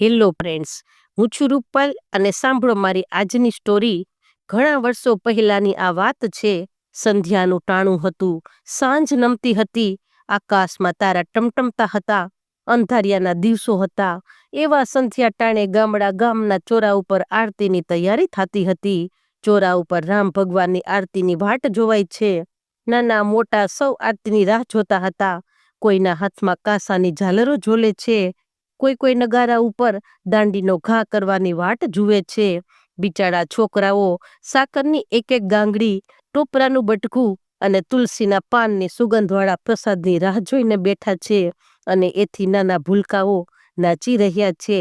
Hello friends, હું છું રૂપલ અને સાંભળો મારી આજની સ્ટોરી. ઘણા વર્ષો પહેલાની આ વાત છે, સંધ્યાનું ટાણું હતું, સાંજ નમતી હતી, આકાશમાં તારા ટમટમતા હતા, અંધારિયાના દિવસો હતા, એવા સંધ્યા ટાણે ગામડા ગામના ચોરા ઉપર આરતીની તૈયારી થતી હતી. ચોરા ઉપર રામ ભગવાનની આરતીની વાટ જોવાય છે. નાના મોટા સૌ આરતીની રાહ જોતા હતા. કોઈના હાથમાં કાસાની ઝાલરો ઝોલે છે કોઈ કોઈ નગારા ઉપર દાંડીનો ઘા કરવાની વાટ જુએ છે. બિચારા છોકરાઓ સાકરની એક એક ગાંગડી, ટોપરાનું બટકું અને તુલસીના પાનની સુગંધવાળા પ્રસાદની રાહ જોઈને બેઠા છે અને એથી નાના ભૂલકાઓ નાચી રહ્યા છે.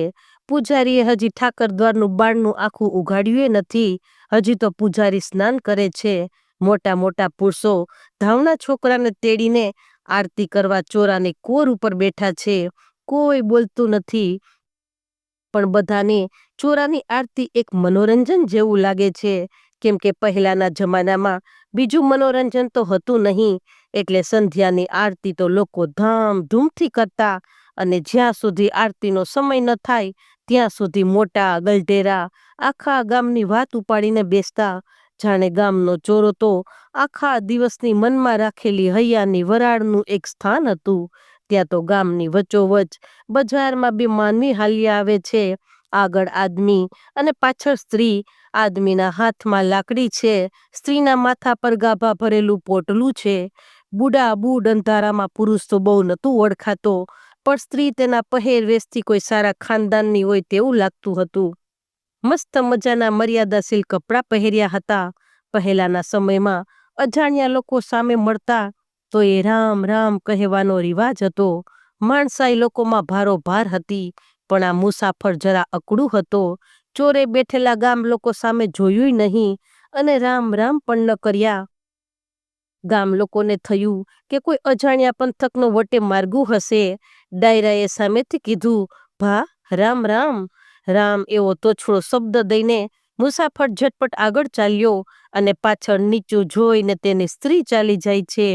પૂજારીએ હજી ઠાકર દ્વારનું બાણનું આખું ઉઘાડ્યું નથી. હજી તો પૂજારી સ્નાન કરે છે. મોટા મોટા પુરુષો ધાવના છોકરાને તેડીને આરતી કરવા ચોરાની કોર ઉપર બેઠા છે. કોઈ બોલતું નથી. પણ બધાને ચોરાની આરતી એક મનોરંજન જેવું લાગે છે. કેમ કે પહેલાના જમાનામાં બીજું મનોરંજન તો હતું નહીં. એટલે સંધ્યાની આરતી તો લોકો ધામધૂમથી કરતા અને જ્યાં સુધી આરતીનો સમય ન થાય, ત્યાં સુધી મોટા ગલઢેરા આખા ગામની વાત ઉપાડીને બેસતા. જાણે ગામનો ચોરો તો આખા દિવસની મનમાં રાખેલી હૈયાની વરાળનું એક સ્થાન હતું. ત્યાં તો ગામની વચ્ચોવચ બજારમાં બી માનવી હાલી આવે છે. આગળ આદમી અને પાછળ સ્ત્રી. આદમીના હાથમાં લાકડી છે. સ્ત્રીના માથા પર ગાભા ભરેલું પોટલું છે. બુડા બુડ અંધારામાં પુરુષ તો બહુ નહોતું ઓળખાતો, પણ સ્ત્રી તેના પહેરવેશથી કોઈ સારા ખાનદાનની હોય તેવું લાગતું હતું. મસ્ત મજાના મર્યાદાશીલ કપડાં પહેર્યા હતા. પહેલાના સમયમાં અજાણ્યા લોકો સામે મળતા તો એ રામ રામ કહેવાનો રિવાજ હતો. માણસાઈ લોકોમાં ભારો ભાર હતી, પણ આ મુસાફર જરા અકડું હતો. ચોરે બેઠેલા ગામ લોકો સામે જોયું નહીં, અને રામ રામ પણ ન કર્યા. ગામ લોકોને થયું કે કોઈ અજાણ્યા પંથકનો વટે માર્ગું હશે. ડાયરાએ સામેથી કીધું, ભા, રામ રામ. રામ એવો તોછડો શબ્દ દઈને મુસાફર ઝટપટ આગળ ચાલ્યો અને પાછળ નીચું જોઈને તેની સ્ત્રી ચાલી જાય છે.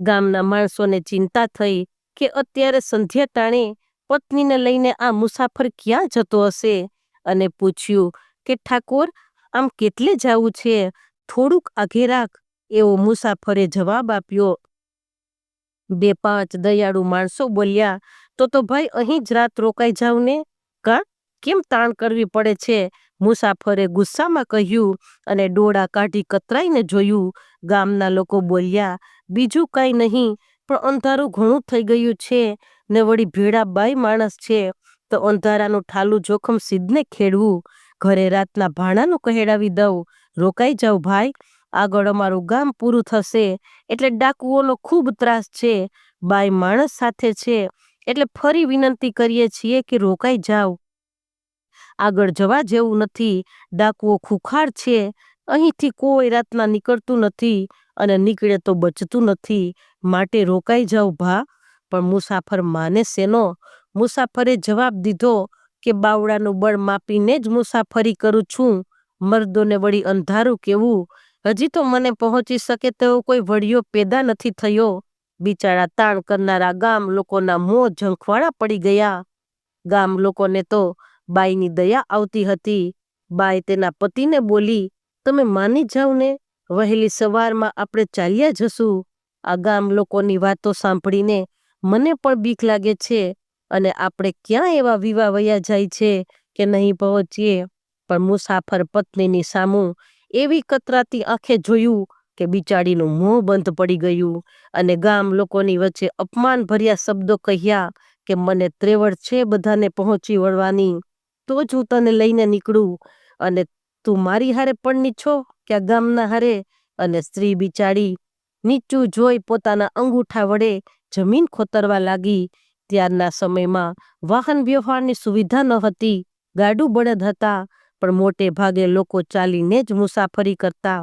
ગામના માણસોને ચિંતા થઈ કે અત્યારે સંધ્યા ટાણે પત્નીને લઈને આ મુસાફર ક્યાં જતો હશે? અને પૂછ્યું કે, ઠાકોર, આમ કેટલે જાવું છે? થોડુંક આઘે રાખ, એવો મુસાફરે જવાબ આપ્યો. બે પાંચ દયાળુ માણસો બોલ્યા, તો તો ભાઈ અહીં જ રાત રોકાઈ જાવ ને? કા? કેમ તાણ કરવી પડે છે? મુસાફરે ગુસ્સામાં કહ્યું અને ડોળા કાઢી કતરાઈને જોયું. ગામના લોકો બોલ્યા, બીજું કાંઈ નહીં, પણ અંધારું ઘણું થઈ ગયું છે. ને વળી ભેળા બાઈ માણસ છે. તો અંધારાનું ઠાલું જોખમ સિદ્ધને ખેડવું. ઘરે રાતના ભાણાનું કહેડાવી દઉં. રોકાઈ જાઉં ભાઈ. આગળ અમારું ગામ પૂરું થશે. એટલે ડાકુઓનો ખૂબ ત્રાસ છે. બાઈ માણસ સાથે છે. એટલે ફરી વિનંતી કરીએ છીએ કે રોકાઈ જાવ આગળ જવા જેવું નથી. ડાકુઓ ખુખાર છે. અહીંથી કોઈ રાતના નીકળતું નથી અને નીકળે તો બચતું નથી. માટે રોકાઈ જાવ ભા. પણ મુસાફર માને શેનો? મુસાફરે જવાબ દીધો કે બાવડાનું બળ માપીને જ મુસાફરી કરું છું. મર્દોને વળી અંધારું કેવું? હજી તો મને પહોંચી શકે તેવો કોઈ વડિયો પેદા નથી થયો. બિચારા તાણ કરનારા ગામ લોકોના મોં ઝંખવાળા પડી ગયા. ગામ લોકોને તો બાઈની દયા આવતી હતી. બાઈ તેના પતિને બોલી, તમે માની જાઓ ને, વહેલી સવારમાં આપણે ચાલ્યા જશું. આ ગામ લોકોની વાતો સાંભળીને મને પણ બીક લાગે છે અને આપણે ક્યાં એવા વિવાહ વયા જાય છે કે નહીં પહોંચીએ. પણ મુસાફર પત્નીની સામું એવી કતરાતી આંખે જોયું કે બિચારીનું મોં બંધ પડી ગયું અને ગામ લોકોની વચ્ચે અપમાન ભર્યા શબ્દો કહ્યા કે મને ત્રેવડ છે બધાને પહોંચી વળવાની. તો જ હું તને લઈને નીકળું અને તું મારી હારે પણ છો કે ગામના હારે અને સ્ત્રી બિચારી નીચું જોઈ પોતાના અંગૂઠા વડે જમીન ખોતરવા લાગી. ત્યારના સમયમાં વાહન વ્યવહારની સુવિધા ન હતી. ગાડું બળદ હતા, પણ મોટે ભાગે લોકો ચાલીને જ મુસાફરી કરતા.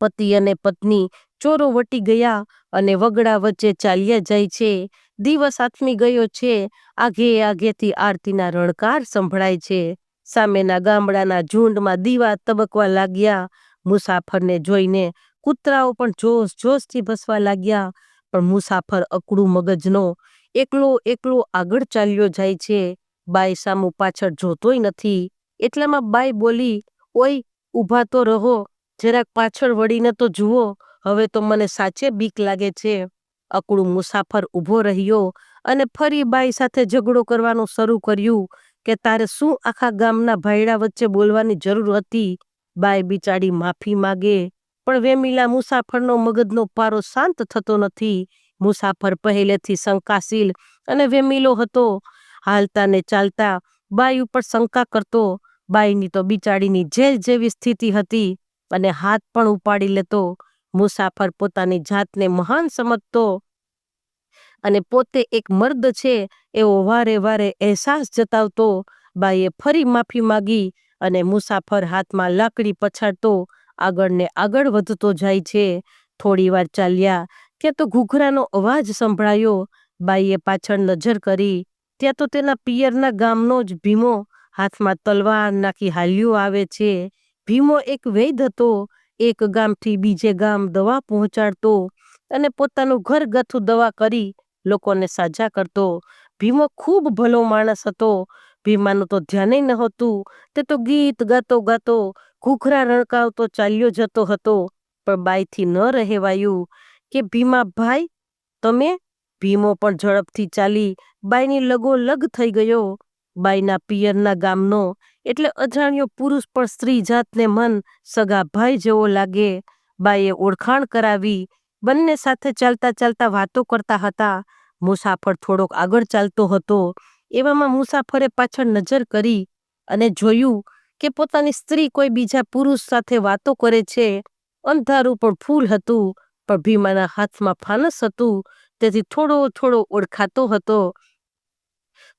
પતિ અને પત્ની ચોરો વટી ગયા અને વગડા વચ્ચે ચાલ્યા જાય છે. દિવસ આથમી ગયો છે. આઘે આગેથી આરતીના રણકાર સંભળાય છે. સામેના ગામડાના ઝુંડમાં દીવા તબકવા લાગ્યા. મુસાફરને જોઈને કૂતરાઓ પણ જોશ જોશથી ભસવા લાગ્યા. પણ મુસાફર અકડું મગજનો એકલો એકલો આગળ ચાલ્યો જાય છે. બાઈ સામું પાછળ જોતોય નથી. એટલામાં બાઈ બોલી, ઓય, ઊભા તો રહો. જરાક પાછળ વળીને તો જુઓ. હવે તો મને સાચે બીક લાગે છે. અકળું મુસાફર ઊભો રહ્યો અને ફરી બાઈ સાથે ઝઘડો કરવાનું શરૂ કર્યું કે તારે શું આખા ગામના ભાઈડા વચ્ચે બોલવાની જરૂર હતી? બાઈ બિચારી માફી માગે, પણ વેમીલા મુસાફરનો મગજનો પારો શાંત થતો નથી. મુસાફર પહેલેથી શંકાશીલ અને વેમીલો હતો. હાલતા ને ચાલતા બાઈ ઉપર શંકા કરતો. બાઈની તો બિચારીની જેલ જેવી સ્થિતિ હતી અને હાથ પણ ઉપાડી લેતો. મુસાફર પોતાની જાતને મહાન સમજતો અને પોતે એક મર્દ છે, એવો વારે વારે અહેસાસ જતાવતો, બાઈએ ફરી માફી માગી અને મુસાફર હાથમાં લાકડી પછાડતો આગળ ને આગળ વધતો જાય છે. થોડી વાર ચાલ્યા, ત્યાં તો ઘૂઘરાનો અવાજ સંભળાયો. બાઈએ પાછળ નજર કરી, ત્યાં તો તેના પિયરના ગામનો જ ભીમો હાથમાં તલવાર નાખી હાલ્યો આવે છે. ભીમો એક વૈદ હતો એક ગામથી બીજે ગામ દવા પહોંચાડતો અને પોતાનું ઘરગથ્થુ દવા કરી લોકોને સાજા કરતો. ભીમો ખૂબ ભલો માણસ હતો. ભીમાનું તો ધ્યાને નહોતું. તે તો ગીત ગાતો ગાતો ઘૂઘરા રણકાવતો ચાલ્યો જતો હતો. પણ બાઈથી ન રહેવાયું કે ભીમા, ભાઈ, તમે? ભીમો પણ ઝડપથી ચાલી બાઈની લગો લગ થઈ ગયો. બાઈના પિયરના ગામનો એટલે અજાણ્યો પુરુષ પણ સ્ત્રી જાતને મન, સગા ભાઈ જેવો લાગે. બાઈએ ઓળખાણ કરાવી. બંને સાથે ચાલતા ચાલતા વાતો કરતા હતા. મુસાફર થોડોક આગળ ચાલતો હતો. એવામાં મુસાફરે પાછળ નજર કરી અને જોયું કે પોતાની સ્ત્રી કોઈ બીજા પુરુષ સાથે વાતો કરે છે. અંધારું પણ ફૂલ હતું, પણ ભીમાના હાથમાં ફાનસ હતું, તેથી થોડો થોડો ઓળખાતો હતો.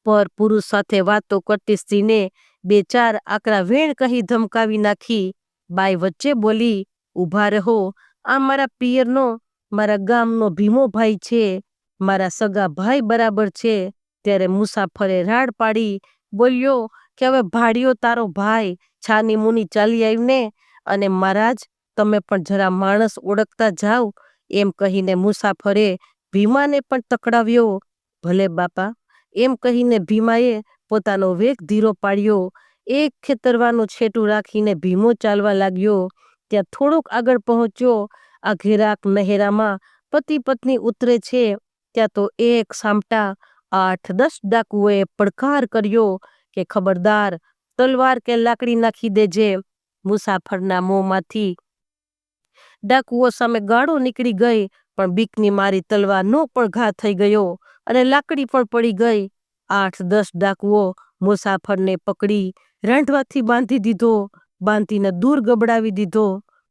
પર પુરુષ સાથે વાતો કરતી સ્ત્રીને બે ચાર આકરા વેણ કહી ધમકાવી નાખી. બાઈ વચ્ચે બોલી ઊભા રહો. આ મારા પિયરનો, મારા ગામનો ભીમો ભાઈ છે. મારા સગા ભાઈ બરાબર છે. ત્યારે મુસાફરે રાડ પાડી, બોલ્યો કે, હવે ભાડિયો તારો ભાઈ, છાની મુની ચાલી આવીને. અને મહારાજ, તમે પણ જરા માણસ ઓળખતા જાઓ એમ કહીને મુસાફરે ભીમાને પણ તકડાવ્યો. ભલે બાપા. એમ કહીને ભીમાએ પોતાનો વેગ ધીરો પાડ્યો. એક ખેતરવાનું છેટું રાખીને ભીમો ચાલવા લાગ્યો. ત્યાં થોડોક આગળ પહોંચ્યો. આ ઘેરાક નહેરામાં પતિ પત્ની ઉતરે છે. ત્યાં તો એક સામટા આઠ દસ ડાકુઓએ પડકાર કર્યો કે ખબરદાર, તલવાર કે લાકડી નાખી દેજે. મુસાફરના મોંમાંથી ડાકુઓ સામે ગાળો નીકળી ગઈ, પણ બીકની મારી તલવારનો પણ ઘા થઈ ગયો અને લાકડી પણ પડી ગઈ. આઠ, દસ ડાકુઓ મુસાફરને પકડી રાંઠવાથી બાંધી દીધો, બાંધીને દૂર ગબડાવી દીધો.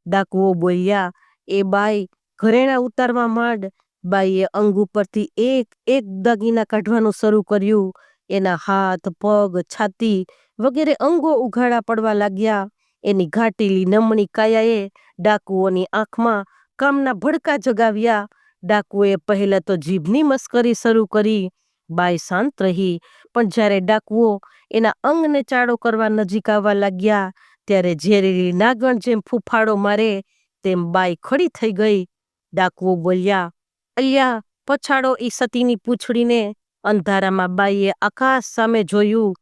ડાકુઓ બોલ્યા, એ બાઈ, ઘરેણા ઉતારવા માંડ. બાઈએ અંગ ઉપરથી એક એક દાગીના કાઢવાનું શરૂ કર્યું. એના હાથ, પગ, છાતી વગેરે અંગો ઉઘાડા પડવા લાગ્યા. એની ઘાટીલી નમણી કાયાએ ડાકુઓની આંખમાં કામના ભડકા જગાવ્યા. ડાકુએ પહેલા તો જીભની મસ્કરી શરૂ કરી બાઈ શાંત રહી. પણ જ્યારે ડાકુઓ એના અંગને ચાળો કરવા નજીક આવવા લાગ્યા, ત્યારે ઝેરીલી નાગણ જેમ ફૂફાડો મારે, તેમ બાઈ ખડી થઈ ગઈ. ડાકુઓ બોલ્યા, અલ્યા, પછાડો ઈ સતીની પૂંછડીને. અંધારામાં બાઈએ આકાશ સામે જોયું.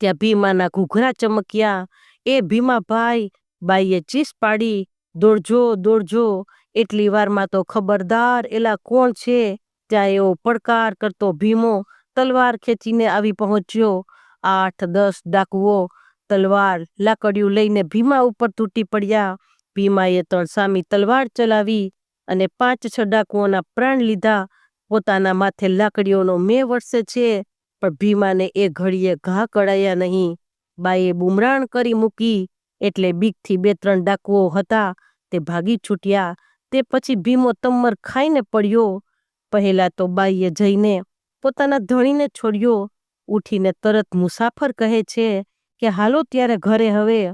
ત્યાં ભીમાના ઘૂઘરા ચમક્યા. એ ભીમા ભાઈ, બાઈએ ચીસ પાડી. દોડજો દોડજો, એટલી વારમાં તો ખબરદાર એલા કોણ છે? ત્યાં એવો પડકાર કરતો ભીમો તલવાર ખેંચીને આવી પહોંચ્યો. આઠ, દસ ડાકુઓ તલવાર લાકડિયું લઈને ભીમા ઉપર તૂટી પડ્યા. ભીમાએ તળસામી તલવાર ચલાવી અને પાંચ, છ ડાકુઓના પ્રાણ લીધા. પોતાના માથે લાકડીઓનો મેં વરસે છે, પણ ભીમાને એ ઘડીએ ઘા કળાયા નહીં. બાઈએ બુમરાણ કરી મૂકી, એટલે બીકથી બે, ત્રણ ડાકુઓ હતા, તે ભાગી છૂટ્યા. તે પછી ભીમો તમ્મર ખાઈને પડ્યો. પહેલા તો બાઈએ જઈને પોતાના ધણીને છોડ્યો, ઉઠીને તરત મુસાફર કહે છે કે, હાલો ત્યારે ઘરે હવે.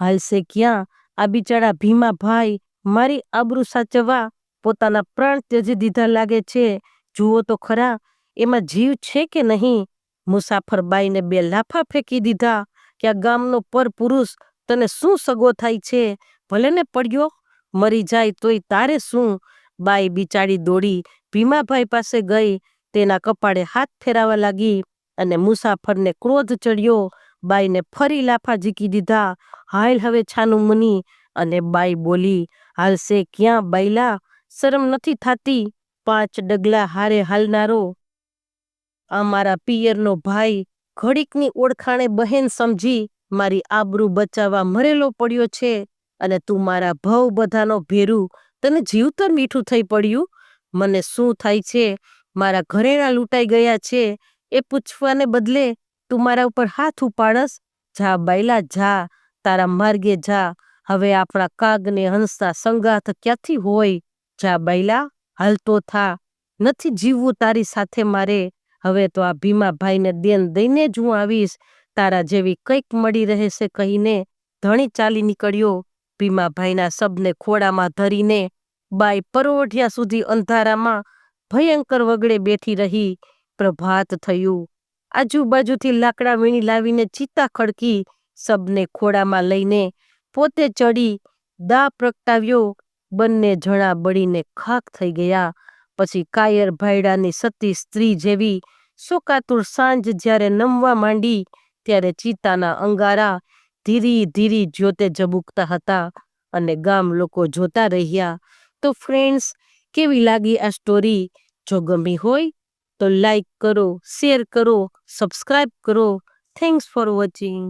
હાલશે ક્યાં? આ બિચારા ભીમા ભાઈ મારી આબરૂ સાચવવા પોતાના પ્રાણ ત્યજી દીધા લાગે છે. જુઓ તો ખરા, એમાં જીવ છે કે નહીં? મુસાફર બાઈને બે લાફા ફેંકી દીધા કે, આ ગામનો પર પુરુષ તને શું સગો થાય છે? ભલે ને પડ્યો, મરી જાય તોય તારે શું? બાઈ બિચારી દોડી ભીમાભાઈ પાસે ગઈ. તેના કપાળે હાથ ફેરાવા લાગી અને મુસાફરને ક્રોધ ચડ્યો. બાઈને ફરી લાફા ઝીકી દીધા. હાલ હવે છાનું મુની. અને બાઈ બોલી હાલશે ક્યાં બાઈલા શરમ નથી થાતી. પાંચ ડગલા હારે હાલનારો. આ મારા પિયરનો ભાઈ ઘડીકની ઓળખાણે બહેન સમજી મારી આબરૂ બચાવવા મરેલો પડ્યો છે અને તું મારા ભવ બધાનો ભેરું તને જીવતર મીઠું થઈ પડ્યું? મને શું થાય છે? મારા ઘરેણા લૂંટાઈ ગયા છે. એ પૂછવાને બદલે તું મારા ઉપર હાથ ઉપાડસ. જા બાયલા જા. તારા માર્ગે જા. હવે આપણા કાગને હંસના સંગાથ ક્યાંથી હોય? જા બાયલા હાલતો થા. નથી જીવવું તારી સાથે મારે. હવે તો આ ભીમાભાઈને દેન દઈને જ હું આવીશ. તારા જેવી કંઈક મળી રહેશે કહીને ધણી ચાલી નીકળ્યો. ભીમાભાઈના શબને ખોળામાં ધરીને બાઈ પરોઢિયા સુધી અંધારામાં ભયંકર વગડે બેઠી રહી. પ્રભાત થયું. આજુબાજુથી લાકડા વીણી લાવીને ચિત્તા ખડકી શબને ખોળામાં લઈને પોતે ચડી દા પ્રગટાવ્યો. બંને જણા બળીને ખાક થઈ ગયા. પછી કાયર ભાયડાની સતી સ્ત્રી જેવી શોકાતુર સાંજ જ્યારે નમવા માંડી ત્યારે ચિતાના અંગારા ધીરી ધીરી જ્યોતે ઝબુકતા હતા અને ગામ લોકો જોતા રહ્યા, તો ફ્રેન્ડ્સ કેવી લાગી આ સ્ટોરી જો ગમી હોય, તો લાઈક કરો શેર કરો સબસ્ક્રાઈબ કરો. Thanks for watching